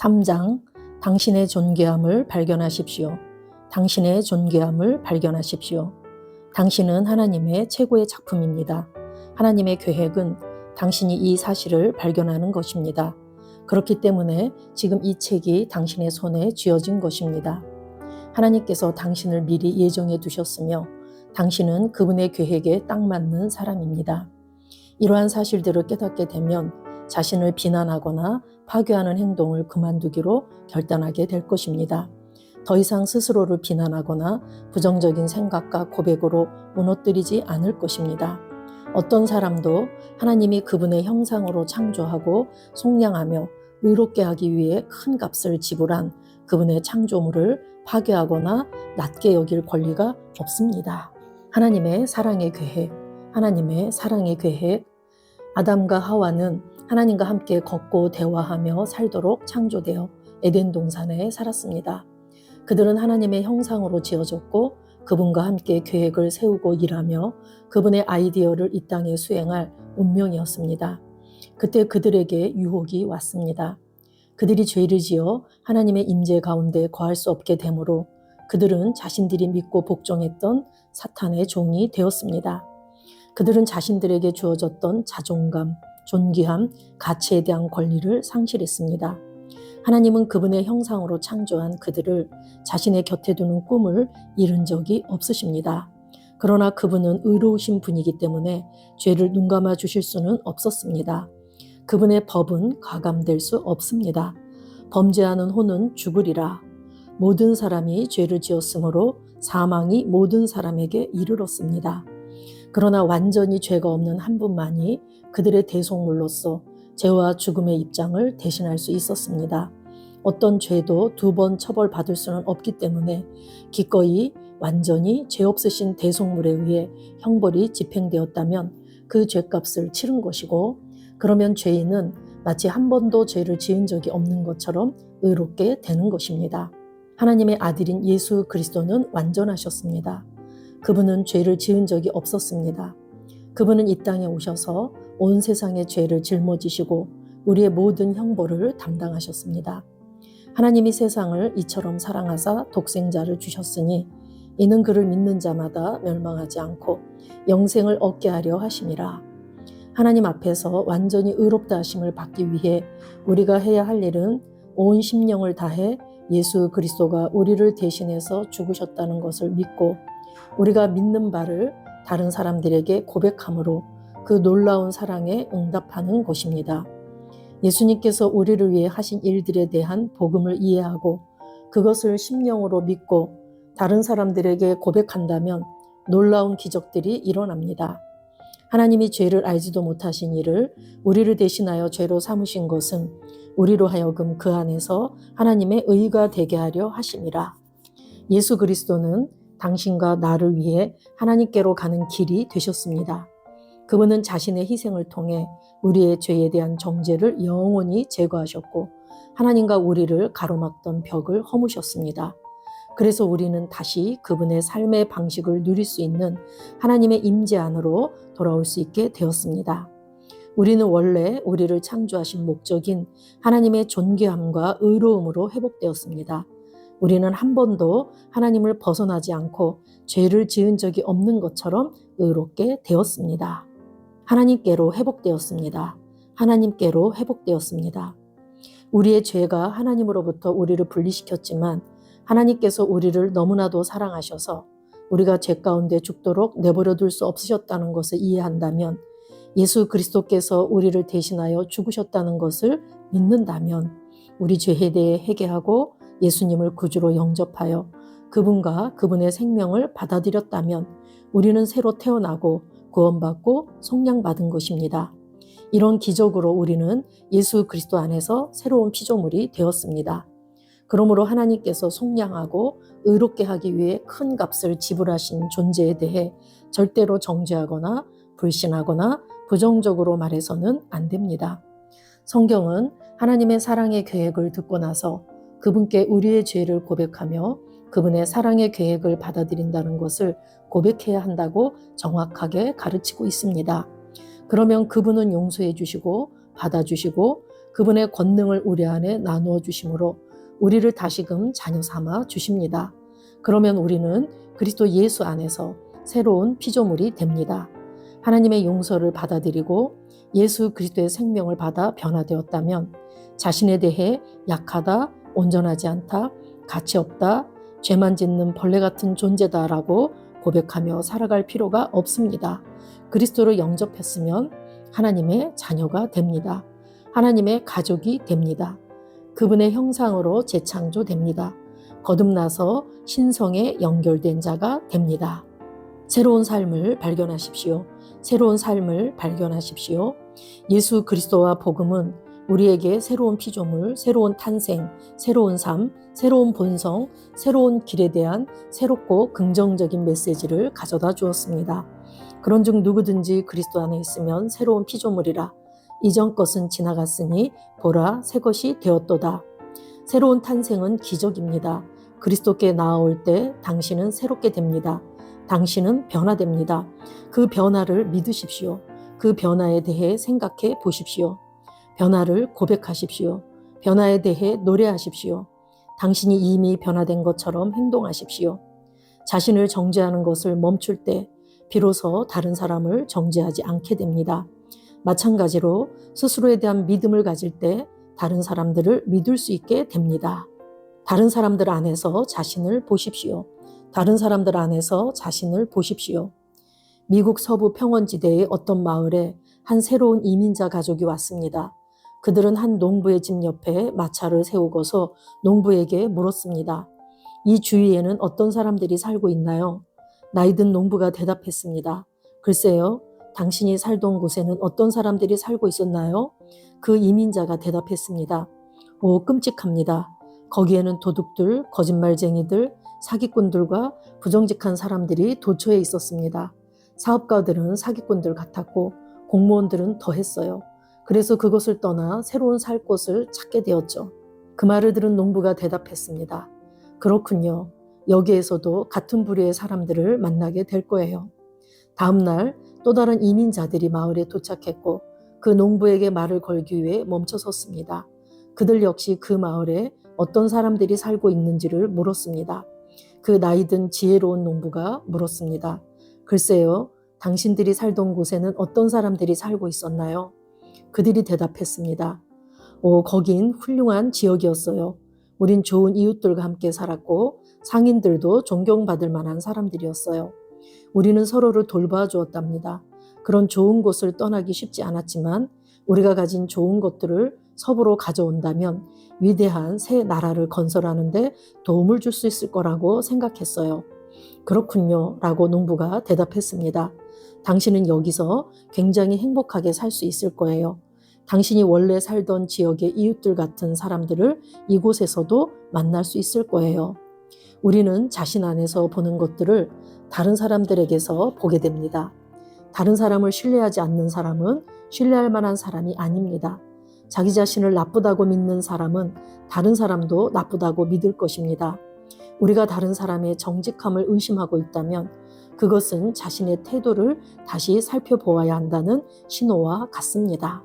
3장 당신의 존귀함을 발견하십시오. 당신의 존귀함을 발견하십시오. 당신은 하나님의 최고의 작품입니다. 하나님의 계획은 당신이 이 사실을 발견하는 것입니다. 그렇기 때문에 지금 이 책이 당신의 손에 쥐어진 것입니다. 하나님께서 당신을 미리 예정해 두셨으며 당신은 그분의 계획에 딱 맞는 사람입니다. 이러한 사실들을 깨닫게 되면 자신을 비난하거나 파괴하는 행동을 그만두기로 결단하게 될 것입니다. 더 이상 스스로를 비난하거나 부정적인 생각과 고백으로 무너뜨리지 않을 것입니다. 어떤 사람도 하나님이 그분의 형상으로 창조하고 속량하며 의롭게 하기 위해 큰 값을 지불한 그분의 창조물을 파괴하거나 낮게 여길 권리가 없습니다. 하나님의 사랑의 계획, 하나님의 사랑의 계획, 아담과 하와는 하나님과 함께 걷고 대화하며 살도록 창조되어 에덴 동산에 살았습니다. 그들은 하나님의 형상으로 지어졌고 그분과 함께 계획을 세우고 일하며 그분의 아이디어를 이 땅에 수행할 운명이었습니다. 그때 그들에게 유혹이 왔습니다. 그들이 죄를 지어 하나님의 임재 가운데 거할 수 없게 되므로 그들은 자신들이 믿고 복종했던 사탄의 종이 되었습니다. 그들은 자신들에게 주어졌던 자존감, 존귀함, 가치에 대한 권리를 상실했습니다. 하나님은 그분의 형상으로 창조한 그들을 자신의 곁에 두는 꿈을 이룬 적이 없으십니다. 그러나 그분은 의로우신 분이기 때문에 죄를 눈감아 주실 수는 없었습니다. 그분의 법은 가감될 수 없습니다. 범죄하는 혼은 죽으리라. 모든 사람이 죄를 지었으므로 사망이 모든 사람에게 이르렀습니다. 그러나 완전히 죄가 없는 한 분만이 그들의 대속물로서 죄와 죽음의 입장을 대신할 수 있었습니다. 어떤 죄도 두 번 처벌받을 수는 없기 때문에 기꺼이 완전히 죄 없으신 대속물에 의해 형벌이 집행되었다면 그 죄값을 치른 것이고 그러면 죄인은 마치 한 번도 죄를 지은 적이 없는 것처럼 의롭게 되는 것입니다. 하나님의 아들인 예수 그리스도는 완전하셨습니다. 그분은 죄를 지은 적이 없었습니다. 그분은 이 땅에 오셔서 온 세상의 죄를 짊어지시고 우리의 모든 형벌을 담당하셨습니다. 하나님이 세상을 이처럼 사랑하사 독생자를 주셨으니 이는 그를 믿는 자마다 멸망하지 않고 영생을 얻게 하려 하심이라. 하나님 앞에서 완전히 의롭다 하심을 받기 위해 우리가 해야 할 일은 온 심령을 다해 예수 그리스도가 우리를 대신해서 죽으셨다는 것을 믿고 우리가 믿는 바를 다른 사람들에게 고백함으로 그 놀라운 사랑에 응답하는 것입니다. 예수님께서 우리를 위해 하신 일들에 대한 복음을 이해하고 그것을 심령으로 믿고 다른 사람들에게 고백한다면 놀라운 기적들이 일어납니다. 하나님이 죄를 알지도 못하신 이를 우리를 대신하여 죄로 삼으신 것은 우리로 하여금 그 안에서 하나님의 의가 되게 하려 하심이라. 예수 그리스도는 당신과 나를 위해 하나님께로 가는 길이 되셨습니다. 그분은 자신의 희생을 통해 우리의 죄에 대한 정죄를 영원히 제거하셨고 하나님과 우리를 가로막던 벽을 허무셨습니다. 그래서 우리는 다시 그분의 삶의 방식을 누릴 수 있는 하나님의 임재 안으로 돌아올 수 있게 되었습니다. 우리는 원래 우리를 창조하신 목적인 하나님의 존귀함과 의로움으로 회복되었습니다. 우리는 한 번도 하나님을 벗어나지 않고 죄를 지은 적이 없는 것처럼 의롭게 되었습니다. 하나님께로 회복되었습니다. 하나님께로 회복되었습니다. 우리의 죄가 하나님으로부터 우리를 분리시켰지만 하나님께서 우리를 너무나도 사랑하셔서 우리가 죄 가운데 죽도록 내버려 둘 수 없으셨다는 것을 이해한다면 예수 그리스도께서 우리를 대신하여 죽으셨다는 것을 믿는다면 우리 죄에 대해 회개하고 예수님을 구주로 영접하여 그분과 그분의 생명을 받아들였다면 우리는 새로 태어나고 구원받고 속량받은 것입니다. 이런 기적으로 우리는 예수 그리스도 안에서 새로운 피조물이 되었습니다. 그러므로 하나님께서 속량하고 의롭게 하기 위해 큰 값을 지불하신 존재에 대해 절대로 정죄하거나 불신하거나 부정적으로 말해서는 안 됩니다. 성경은 하나님의 사랑의 계획을 듣고 나서 그분께 우리의 죄를 고백하며 그분의 사랑의 계획을 받아들인다는 것을 고백해야 한다고 정확하게 가르치고 있습니다. 그러면 그분은 용서해 주시고 받아주시고 그분의 권능을 우리 안에 나누어 주심으로 우리를 다시금 자녀 삼아 주십니다. 그러면 우리는 그리스도 예수 안에서 새로운 피조물이 됩니다. 하나님의 용서를 받아들이고 예수 그리스도의 생명을 받아 변화되었다면 자신에 대해 약하다, 온전하지 않다, 가치 없다, 죄만 짓는 벌레 같은 존재다라고 고백하며 살아갈 필요가 없습니다. 그리스도를 영접했으면 하나님의 자녀가 됩니다. 하나님의 가족이 됩니다. 그분의 형상으로 재창조됩니다. 거듭나서 신성에 연결된 자가 됩니다. 새로운 삶을 발견하십시오. 새로운 삶을 발견하십시오. 예수 그리스도와 복음은 우리에게 새로운 피조물, 새로운 탄생, 새로운 삶, 새로운 본성, 새로운 길에 대한 새롭고 긍정적인 메시지를 가져다 주었습니다. 그런즉 누구든지 그리스도 안에 있으면 새로운 피조물이라 이전 것은 지나갔으니 보라 새 것이 되었도다. 새로운 탄생은 기적입니다. 그리스도께 나아올 때 당신은 새롭게 됩니다. 당신은 변화됩니다. 그 변화를 믿으십시오. 그 변화에 대해 생각해 보십시오. 변화를 고백하십시오. 변화에 대해 노래하십시오. 당신이 이미 변화된 것처럼 행동하십시오. 자신을 정죄하는 것을 멈출 때 비로소 다른 사람을 정죄하지 않게 됩니다. 마찬가지로 스스로에 대한 믿음을 가질 때 다른 사람들을 믿을 수 있게 됩니다. 다른 사람들 안에서 자신을 보십시오. 다른 사람들 안에서 자신을 보십시오. 미국 서부 평원지대의 어떤 마을에 한 새로운 이민자 가족이 왔습니다. 그들은 한 농부의 집 옆에 마차를 세우고서 농부에게 물었습니다. 이 주위에는 어떤 사람들이 살고 있나요? 나이든 농부가 대답했습니다. 글쎄요, 당신이 살던 곳에는 어떤 사람들이 살고 있었나요? 그 이민자가 대답했습니다. 오, 끔찍합니다. 거기에는 도둑들, 거짓말쟁이들, 사기꾼들과 부정직한 사람들이 도처에 있었습니다. 사업가들은 사기꾼들 같았고 공무원들은 더했어요. 그래서 그곳을 떠나 새로운 살 곳을 찾게 되었죠. 그 말을 들은 농부가 대답했습니다. 그렇군요. 여기에서도 같은 부류의 사람들을 만나게 될 거예요. 다음 날 또 다른 이민자들이 마을에 도착했고 그 농부에게 말을 걸기 위해 멈춰 섰습니다. 그들 역시 그 마을에 어떤 사람들이 살고 있는지를 물었습니다. 그 나이든 지혜로운 농부가 물었습니다. 글쎄요, 당신들이 살던 곳에는 어떤 사람들이 살고 있었나요? 그들이 대답했습니다. 오, 거긴 훌륭한 지역이었어요. 우린 좋은 이웃들과 함께 살았고 상인들도 존경받을 만한 사람들이었어요. 우리는 서로를 돌봐 주었답니다. 그런 좋은 곳을 떠나기 쉽지 않았지만 우리가 가진 좋은 것들을 섭으로 가져온다면 위대한 새 나라를 건설하는데 도움을 줄 수 있을 거라고 생각했어요. 그렇군요. 라고 농부가 대답했습니다. 당신은 여기서 굉장히 행복하게 살 수 있을 거예요. 당신이 원래 살던 지역의 이웃들 같은 사람들을 이곳에서도 만날 수 있을 거예요. 우리는 자신 안에서 보는 것들을 다른 사람들에게서 보게 됩니다. 다른 사람을 신뢰하지 않는 사람은 신뢰할 만한 사람이 아닙니다. 자기 자신을 나쁘다고 믿는 사람은 다른 사람도 나쁘다고 믿을 것입니다. 우리가 다른 사람의 정직함을 의심하고 있다면 그것은 자신의 태도를 다시 살펴보아야 한다는 신호와 같습니다.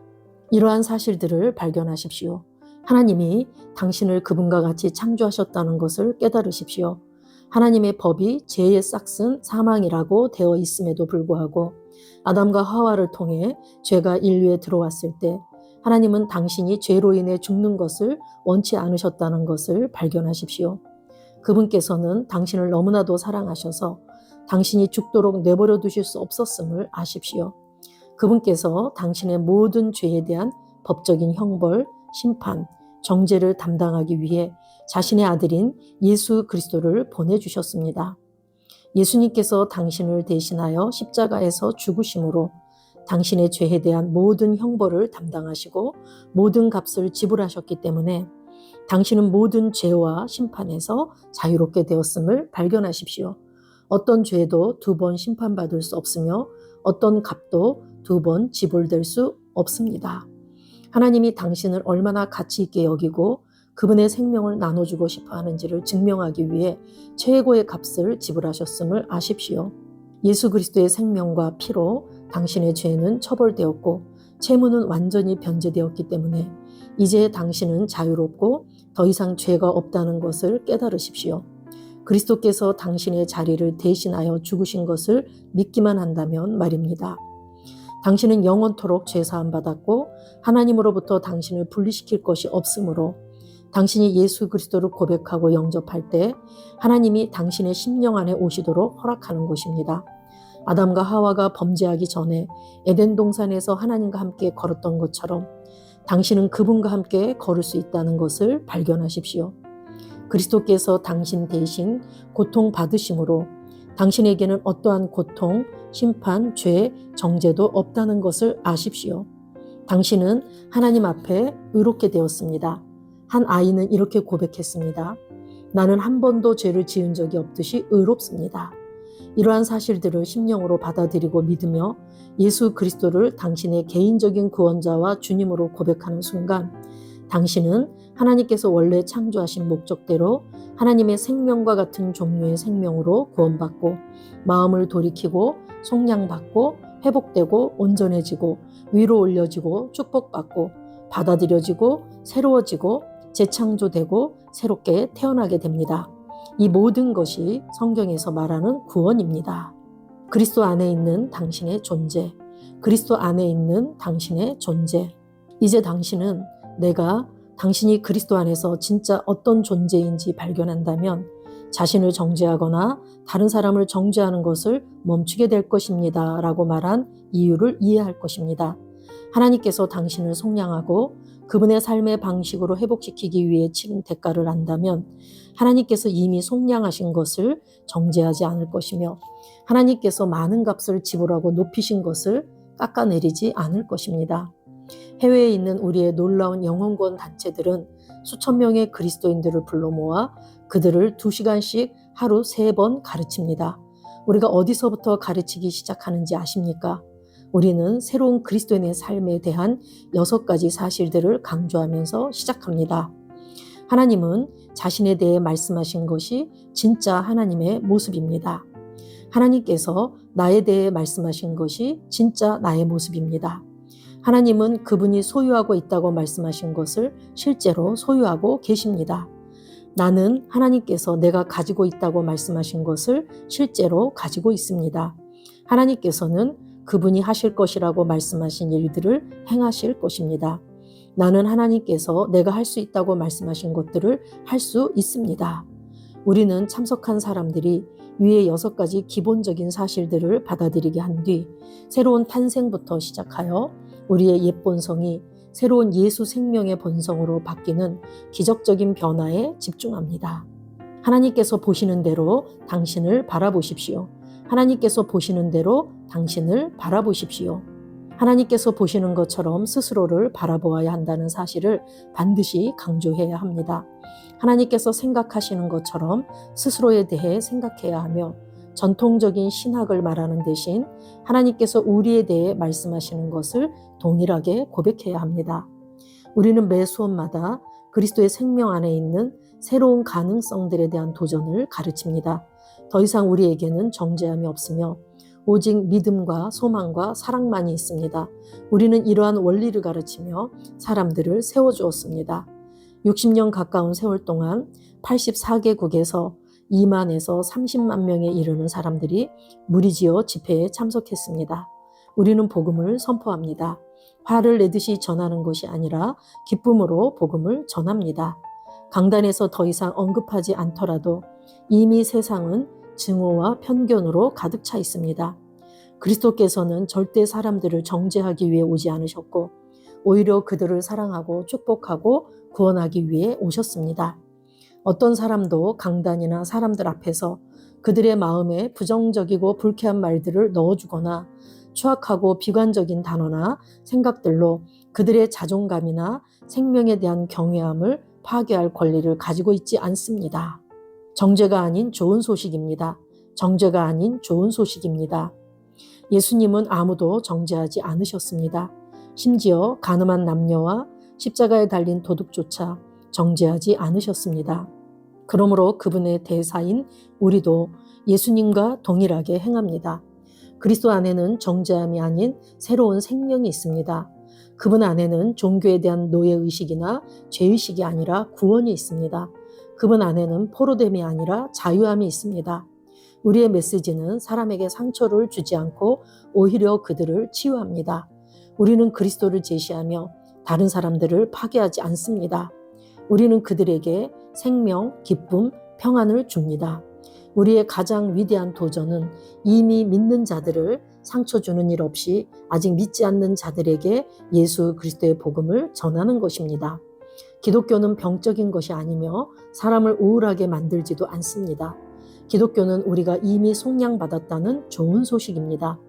이러한 사실들을 발견하십시오. 하나님이 당신을 그분과 같이 창조하셨다는 것을 깨달으십시오. 하나님의 법이 죄의 싹슨 사망이라고 되어 있음에도 불구하고 아담과 하와를 통해 죄가 인류에 들어왔을 때 하나님은 당신이 죄로 인해 죽는 것을 원치 않으셨다는 것을 발견하십시오. 그분께서는 당신을 너무나도 사랑하셔서 당신이 죽도록 내버려 두실 수 없었음을 아십시오. 그분께서 당신의 모든 죄에 대한 법적인 형벌, 심판, 정죄를 담당하기 위해 자신의 아들인 예수 그리스도를 보내주셨습니다. 예수님께서 당신을 대신하여 십자가에서 죽으심으로 당신의 죄에 대한 모든 형벌을 담당하시고 모든 값을 지불하셨기 때문에 당신은 모든 죄와 심판에서 자유롭게 되었음을 발견하십시오. 어떤 죄도 두 번 심판받을 수 없으며 어떤 값도 두 번 지불될 수 없습니다. 하나님이 당신을 얼마나 가치 있게 여기고 그분의 생명을 나눠주고 싶어 하는지를 증명하기 위해 최고의 값을 지불하셨음을 아십시오. 예수 그리스도의 생명과 피로 당신의 죄는 처벌되었고 채무는 완전히 변제되었기 때문에 이제 당신은 자유롭고 더 이상 죄가 없다는 것을 깨달으십시오. 그리스도께서 당신의 자리를 대신하여 죽으신 것을 믿기만 한다면 말입니다. 당신은 영원토록 죄사함 받았고 하나님으로부터 당신을 분리시킬 것이 없으므로 당신이 예수 그리스도를 고백하고 영접할 때 하나님이 당신의 심령 안에 오시도록 허락하는 것입니다. 아담과 하와가 범죄하기 전에 에덴 동산에서 하나님과 함께 걸었던 것처럼 당신은 그분과 함께 걸을 수 있다는 것을 발견하십시오. 그리스도께서 당신 대신 고통 받으심으로 당신에게는 어떠한 고통, 심판, 죄, 정죄도 없다는 것을 아십시오. 당신은 하나님 앞에 의롭게 되었습니다. 한 아이는 이렇게 고백했습니다. 나는 한 번도 죄를 지은 적이 없듯이 의롭습니다. 이러한 사실들을 심령으로 받아들이고 믿으며 예수 그리스도를 당신의 개인적인 구원자와 주님으로 고백하는 순간 당신은 하나님께서 원래 창조하신 목적대로 하나님의 생명과 같은 종류의 생명으로 구원받고 마음을 돌이키고 속량받고 회복되고 온전해지고 위로 올려지고 축복받고 받아들여지고 새로워지고 재창조되고 새롭게 태어나게 됩니다. 이 모든 것이 성경에서 말하는 구원입니다. 그리스도 안에 있는 당신의 존재, 그리스도 안에 있는 당신의 존재. 이제 당신은 내가 당신이 그리스도 안에서 진짜 어떤 존재인지 발견한다면 자신을 정죄하거나 다른 사람을 정죄하는 것을 멈추게 될 것입니다. 라고 말한 이유를 이해할 것입니다. 하나님께서 당신을 속량하고 그분의 삶의 방식으로 회복시키기 위해 치른 대가를 안다면 하나님께서 이미 속량하신 것을 정죄하지 않을 것이며 하나님께서 많은 값을 지불하고 높이신 것을 깎아내리지 않을 것입니다. 해외에 있는 우리의 놀라운 영혼권 단체들은 수천 명의 그리스도인들을 불러 모아 그들을 두 시간씩 하루 세 번 가르칩니다. 우리가 어디서부터 가르치기 시작하는지 아십니까? 우리는 새로운 그리스도인의 삶에 대한 여섯 가지 사실들을 강조하면서 시작합니다. 하나님은 자신에 대해 말씀하신 것이 진짜 하나님의 모습입니다. 하나님께서 나에 대해 말씀하신 것이 진짜 나의 모습입니다. 하나님은 그분이 소유하고 있다고 말씀하신 것을 실제로 소유하고 계십니다. 나는 하나님께서 내가 가지고 있다고 말씀하신 것을 실제로 가지고 있습니다. 하나님께서는 그분이 하실 것이라고 말씀하신 일들을 행하실 것입니다. 나는 하나님께서 내가 할 수 있다고 말씀하신 것들을 할 수 있습니다. 우리는 참석한 사람들이 위의 여섯 가지 기본적인 사실들을 받아들이게 한 뒤 새로운 탄생부터 시작하여 우리의 옛 본성이 새로운 예수 생명의 본성으로 바뀌는 기적적인 변화에 집중합니다. 하나님께서 보시는 대로 당신을 바라보십시오. 하나님께서 보시는 대로 당신을 바라보십시오. 하나님께서 보시는 것처럼 스스로를 바라보아야 한다는 사실을 반드시 강조해야 합니다. 하나님께서 생각하시는 것처럼 스스로에 대해 생각해야 하며 전통적인 신학을 말하는 대신 하나님께서 우리에 대해 말씀하시는 것을 동일하게 고백해야 합니다. 우리는 매 수업마다 그리스도의 생명 안에 있는 새로운 가능성들에 대한 도전을 가르칩니다. 더 이상 우리에게는 정죄함이 없으며 오직 믿음과 소망과 사랑만이 있습니다. 우리는 이러한 원리를 가르치며 사람들을 세워주었습니다. 60년 가까운 세월 동안 84개국에서 2만에서 30만 명에 이르는 사람들이 무리지어 집회에 참석했습니다. 우리는 복음을 선포합니다. 화를 내듯이 전하는 것이 아니라 기쁨으로 복음을 전합니다. 강단에서 더 이상 언급하지 않더라도 이미 세상은 증오와 편견으로 가득 차 있습니다. 그리스도께서는 절대 사람들을 정죄하기 위해 오지 않으셨고 오히려 그들을 사랑하고 축복하고 구원하기 위해 오셨습니다. 어떤 사람도 강단이나 사람들 앞에서 그들의 마음에 부정적이고 불쾌한 말들을 넣어주거나 추악하고 비관적인 단어나 생각들로 그들의 자존감이나 생명에 대한 경외함을 파괴할 권리를 가지고 있지 않습니다. 정죄가 아닌 좋은 소식입니다. 정죄가 아닌 좋은 소식입니다. 예수님은 아무도 정죄하지 않으셨습니다. 심지어 가늠한 남녀와 십자가에 달린 도둑조차 정죄하지 않으셨습니다. 그러므로 그분의 대사인 우리도 예수님과 동일하게 행합니다. 그리스도 안에는 정죄함이 아닌 새로운 생명이 있습니다. 그분 안에는 종교에 대한 노예의식이나 죄의식이 아니라 구원이 있습니다. 그분 안에는 포로됨이 아니라 자유함이 있습니다. 우리의 메시지는 사람에게 상처를 주지 않고 오히려 그들을 치유합니다. 우리는 그리스도를 제시하며 다른 사람들을 파괴하지 않습니다. 우리는 그들에게 생명, 기쁨, 평안을 줍니다. 우리의 가장 위대한 도전은 이미 믿는 자들을 상처 주는 일 없이 아직 믿지 않는 자들에게 예수 그리스도의 복음을 전하는 것입니다. 기독교는 병적인 것이 아니며 사람을 우울하게 만들지도 않습니다. 기독교는 우리가 이미 속량받았다는 좋은 소식입니다.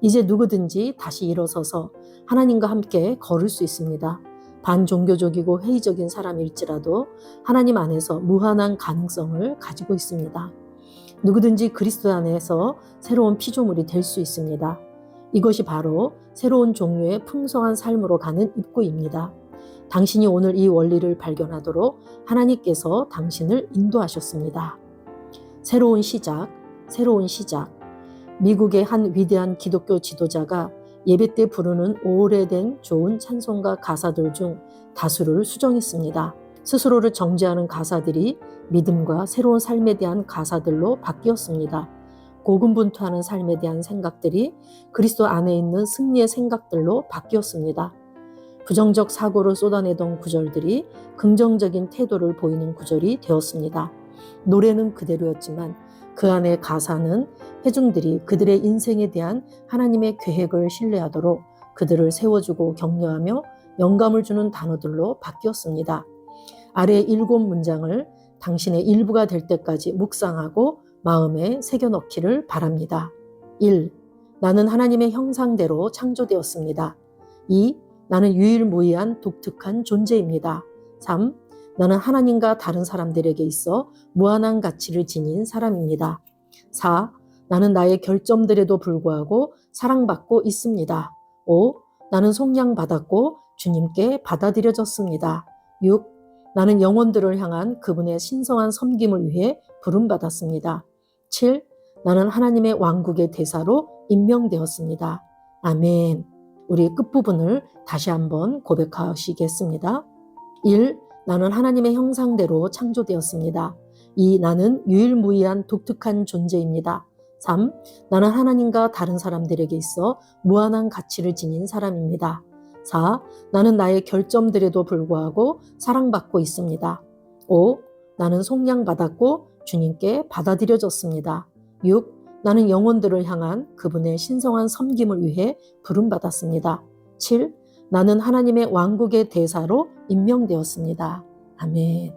이제 누구든지 다시 일어서서 하나님과 함께 걸을 수 있습니다. 반종교적이고 회의적인 사람일지라도 하나님 안에서 무한한 가능성을 가지고 있습니다. 누구든지 그리스도 안에서 새로운 피조물이 될 수 있습니다. 이것이 바로 새로운 종류의 풍성한 삶으로 가는 입구입니다. 당신이 오늘 이 원리를 발견하도록 하나님께서 당신을 인도하셨습니다. 새로운 시작, 새로운 시작. 미국의 한 위대한 기독교 지도자가 예배 때 부르는 오래된 좋은 찬송가 가사들 중 다수를 수정했습니다. 스스로를 정죄하는 가사들이 믿음과 새로운 삶에 대한 가사들로 바뀌었습니다. 고군분투하는 삶에 대한 생각들이 그리스도 안에 있는 승리의 생각들로 바뀌었습니다. 부정적 사고를 쏟아내던 구절들이 긍정적인 태도를 보이는 구절이 되었습니다. 노래는 그대로였지만 그 안의 가사는 회중들이 그들의 인생에 대한 하나님의 계획을 신뢰하도록 그들을 세워주고 격려하며 영감을 주는 단어들로 바뀌었습니다. 아래 일곱 문장을 당신의 일부가 될 때까지 묵상하고 마음에 새겨넣기를 바랍니다. 1. 나는 하나님의 형상대로 창조되었습니다. 2. 나는 유일무이한 독특한 존재입니다. 3. 나는 하나님과 다른 사람들에게 있어 무한한 가치를 지닌 사람입니다. 4. 나는 나의 결점들에도 불구하고 사랑받고 있습니다. 5. 나는 속량받았고 주님께 받아들여졌습니다. 6. 나는 영혼들을 향한 그분의 신성한 섬김을 위해 부름받았습니다. 7. 나는 하나님의 왕국의 대사로 임명되었습니다. 아멘. 우리 끝부분을 다시 한번 고백하시겠습니다. 1. 나는 하나님의 형상대로 창조되었습니다. 2. 나는 유일무이한 독특한 존재입니다. 3. 나는 하나님과 다른 사람들에게 있어 무한한 가치를 지닌 사람입니다. 4. 나는 나의 결점들에도 불구하고 사랑받고 있습니다. 5. 나는 속량받았고 주님께 받아들여졌습니다. 6. 나는 영혼들을 향한 그분의 신성한 섬김을 위해 부름받았습니다. 7. 나는 하나님의 왕국의 대사로 임명되었습니다. 아멘.